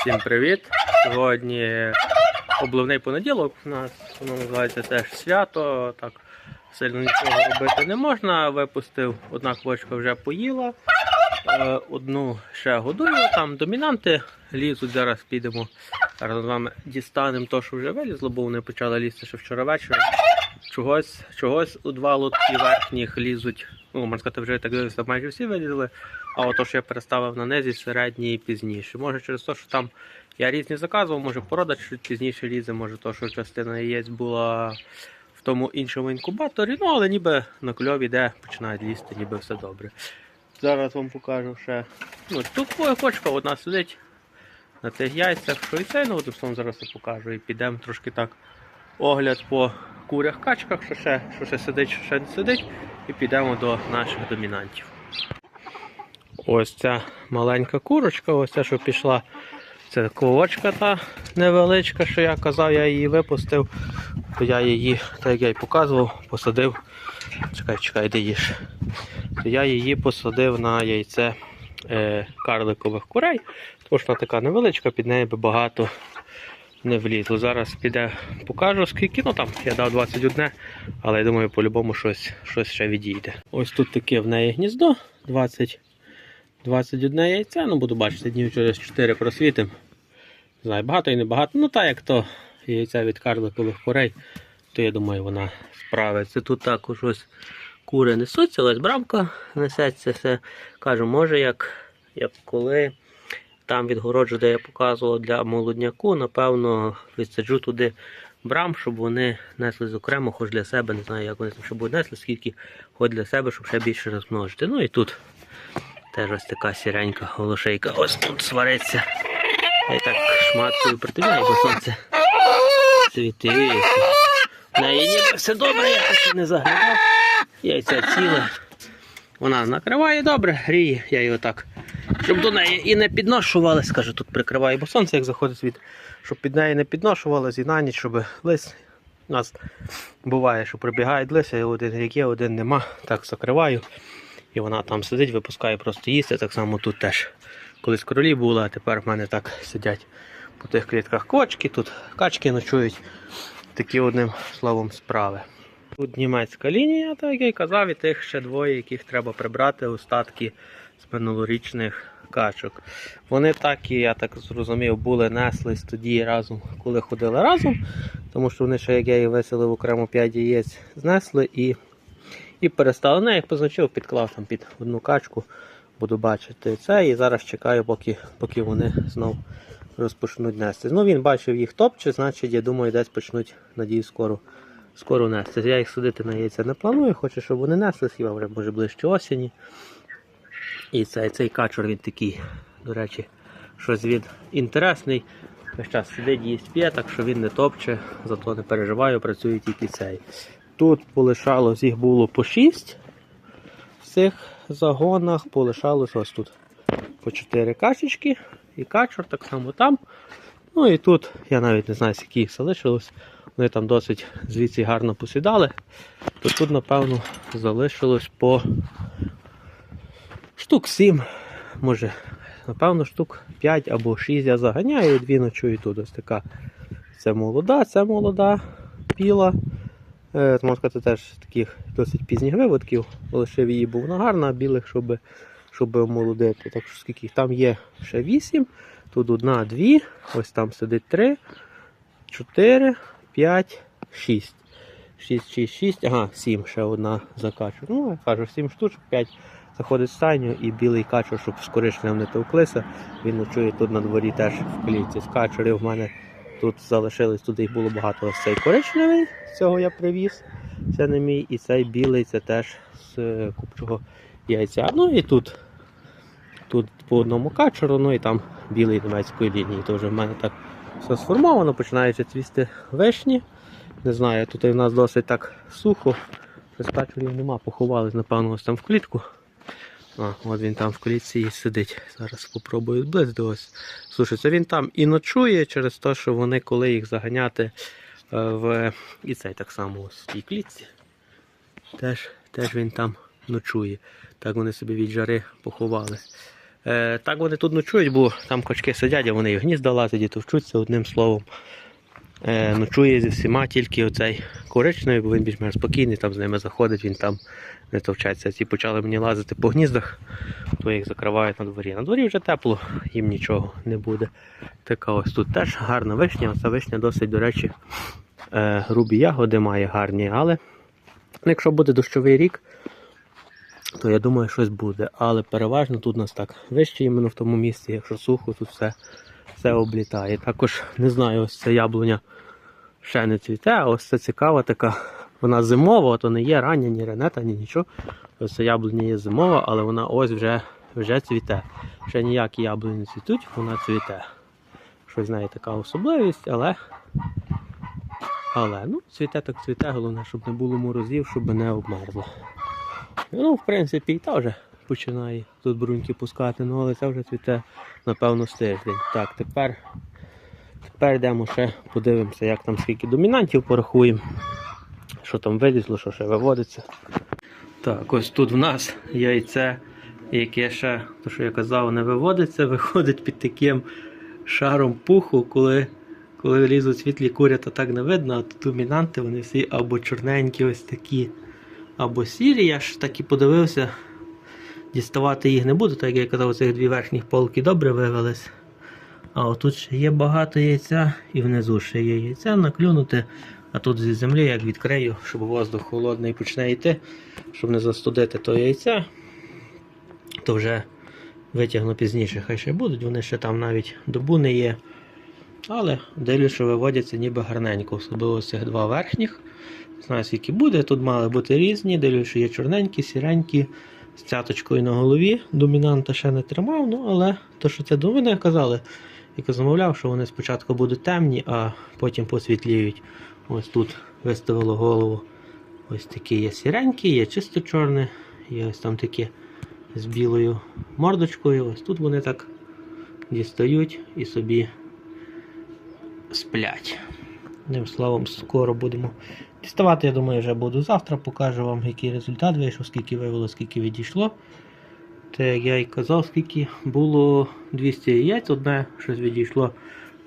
Всім привіт! Сьогодні обливний понеділок. У нас воно називається теж свято. Так сильно нічого робити не можна. Випустив, одна квочка вже поїла, е, одну ще годую. Там домінанти лізуть. Зараз підемо. Зараз з вами дістанемо те, що вже вилізло, бо вони почали лізти ще вчора ввечері. Чогось, чогось у два лотки верхніх лізуть. Ну, можна сказати, вже так дивився, майже всі вилізли. А ото, що я переставив на низі, середній і пізніше. Може через те, що там я різні заказував, може порода чуть пізніше лізе, може то, що частина яєць була в тому іншому інкубаторі, ну але ніби на кльові де починають лізти, ніби все добре. Зараз вам покажу ще. Ну, тут кочка одна сидить на тих яйцях, що і це, ну зараз я покажу. І підемо трошки так огляд по курях качках, що ще, що ще сидить, що ще не сидить, і підемо до наших домінантів. Ось ця маленька курочка, ось ця, що пішла. Це ковочка та невеличка, що я казав, я її випустив, то я її, так як я й показував, посадив. Чекай, чекай, де їж. То я її посадив на яйце е, карликових курей, тому що вона така невеличка, під нею би багато не влізло. Зараз піде, покажу скільки, ну там я дав 21, але я думаю, по-любому щось, щось ще відійде. Ось тут таке в неї гніздо 20. 21 яйця, ну буду бачити, днів через 4 просвітим. Знаю, багато і не багато. Ну так як то яйця від карликових курей, то я думаю, вона справиться. Тут також ось кури несуться, ось брамка несеться. Все. Кажу, може як, як коли там відгороджу, де я показував для молодняку, напевно, відсаджу туди брам, щоб вони несли окремо, хоч для себе, не знаю, як вони там ще будуть несли, скільки хоч для себе, щоб ще більше розмножити. Ну і тут Теж ось така сіренька голошейка. Ось тут свариться. Я так шматкою притивляю, бо сонце світить. В неї ніби все добре, я не заглядав. Яйця ціле. Вона накриває добре, гріє, я її отак. Щоб до неї і не підношували, скажу, тут прикриваю, бо сонце як заходить світ, щоб під неї не підношувалось і на ніч, щоб лис. У нас буває, що прибігають лиси, і один рік є, один нема. Так закриваю. І вона там сидить, випускає просто їсти. Так само тут теж колись кролі були, а тепер в мене так сидять по тих клітках кочки, тут качки ночують. Такі одним словом справи. Тут німецька лінія, так як я й казав, і тих ще двоє, яких треба прибрати, остатки з минулорічних качок. Вони так і, я так зрозумів, були неслись тоді разом, коли ходили разом, тому що вони ще, як я їх виселив окремо 5 яєць, знесли і і перестали. Ну, я їх позначив, підклав там під одну качку, буду бачити це. І зараз чекаю, поки поки вони знов розпочнуть нести. Ну він бачив їх топче, значить, я думаю, десь почнуть, надію, скоро скоро нести. Я їх садити на яйця не планую, хочу, щоб вони несли, хіба вже може ближче осені. І цей цей качур він такий, до речі, щось він інтересний. Весь час сидить, їсть п'є, так що він не топче, зато не переживаю, працює тільки цей. Тут полишалось, їх було по 6 в цих загонах, полишалось ось тут по 4 качечки і качур так само там. Ну і тут, я навіть не знаю, скільки їх залишилось. Вони там досить звідси гарно посідали. То тут, напевно, залишилось по штук 7, може, напевно, штук 5 або 6 я заганяю, дві ночую тут. Ось така. Це молода, це молода піла. Е, Можна сказати, теж таких досить пізніх виводків. Лишив її був гарна, білих, щоб щоб омолодити. Так що скільки їх там є ще 8, тут одна, дві, ось там сидить 3, 4, 5, 6. 6, 6, 6, ага, 7 ще одна закачу. Ну, я кажу, 7 штучок, 5 заходить в стайню і білий качур, щоб скоріше не товклися. Він ночує тут на дворі теж в клітці. З качурів в мене Тут залишилось, тут їх було багато. Ось цей коричневий, цього я привіз. Це не мій. І цей білий це теж з е, купчого яйця. Ну і тут тут по одному качуру, ну і там білий німецької лінії. Теж в мене так все сформовано, починаючи цвісти вишні. Не знаю, тут у нас досить так сухо. Щось качурів нема, поховались, напевно, ось там в клітку. А, от він там в клітці і сидить. Зараз спробую зблизити ось. Слушайте, він там і ночує через те, що вони, коли їх заганяти е, в і цей так само ось в тій клітці. Теж теж він там ночує. Так вони собі від жари поховали. Е, так вони тут ночують, бо там качки сидять, а вони і в гнізда лазять і товчуться одним словом. Е, ночує зі всіма тільки оцей коричневий, бо він більш-менш спокійний, там з ними заходить, він там не товчаться. Ці почали мені лазити по гніздах, то їх закривають на дворі. На дворі вже тепло, їм нічого не буде. Така ось тут теж гарна вишня. Оця вишня досить, до речі, е, грубі ягоди має гарні, але якщо буде дощовий рік, то я думаю, щось буде. Але переважно тут у нас так вище іменно в тому місці, якщо сухо, тут все, все облітає. Також не знаю, ось ця яблуня ще не цвіте, а ось це цікава така. Вона зимова, то не є рання, ні ренета, ні нічого. Ось ця яблуня є зимова, але вона ось вже, вже цвіте. Ще ніякі яблуні цвітуть, вона цвіте. Щось з неї така особливість, але. Але ну, цвіте так цвіте, головне, щоб не було морозів, щоб не обмерзло. Ну, в принципі, і та вже починає тут бруньки пускати, ну але це вже цвіте, напевно, з тиждень. Так, тепер, тепер йдемо ще подивимося, як там скільки домінантів порахуємо. Що там вилізло, що ще виводиться. Так, ось тут в нас яйце, яке ще, то що я казав, не виводиться, виходить під таким шаром пуху, коли, коли лізуть світлі курята, так не видно, а домінанти вони всі або чорненькі, ось такі, або сірі. Я ж так і подивився. Діставати їх не буду, так як я казав, цих дві верхніх полки добре вивелись. А отут ще є багато яйця і внизу ще є яйця наклюнути. А тут зі землі як відкрию, щоб воздух холодний почне йти, щоб не застудити то яйця, то вже витягну пізніше. Хай ще будуть, вони ще там навіть добу не є. Але дивлюсь, що виводяться ніби гарненько, особливо цих два верхніх. Не знаю, скільки буде. Тут мали бути різні. Дивлюсь, що є чорненькі, сіренькі, з цяточкою на голові. Домінанта ще не тримав, ну але то, що це до мене казали, як замовляв, що вони спочатку будуть темні, а потім посвітліють. Ось тут виставило голову. Ось такі є сіренькі, є чисто чорне, є ось там такі з білою мордочкою. Ось тут вони так дістають і собі сплять. Одним словом, скоро будемо діставати, я думаю, вже буду завтра. Покажу вам, який результат вийшов, скільки вивело, скільки відійшло. Те, як я й казав, скільки було 200 яєць, одне щось відійшло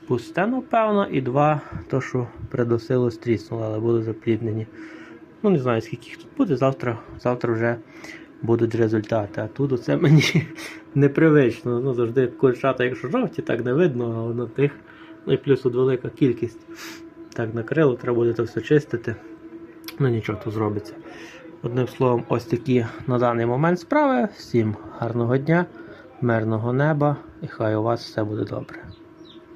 пусте, напевно, і два, то що придосило, стріснуло, але були запліднені. Ну, не знаю, скільки їх тут буде, завтра, завтра вже будуть результати. А тут оце мені непривично. Ну, завжди курчата, якщо жовті, так не видно, але на тих. Ну і плюс тут велика кількість. Так накрило, треба буде це все чистити. Ну нічого тут зробиться. Одним словом, ось такі на даний момент справи. Всім гарного дня, мирного неба і хай у вас все буде добре.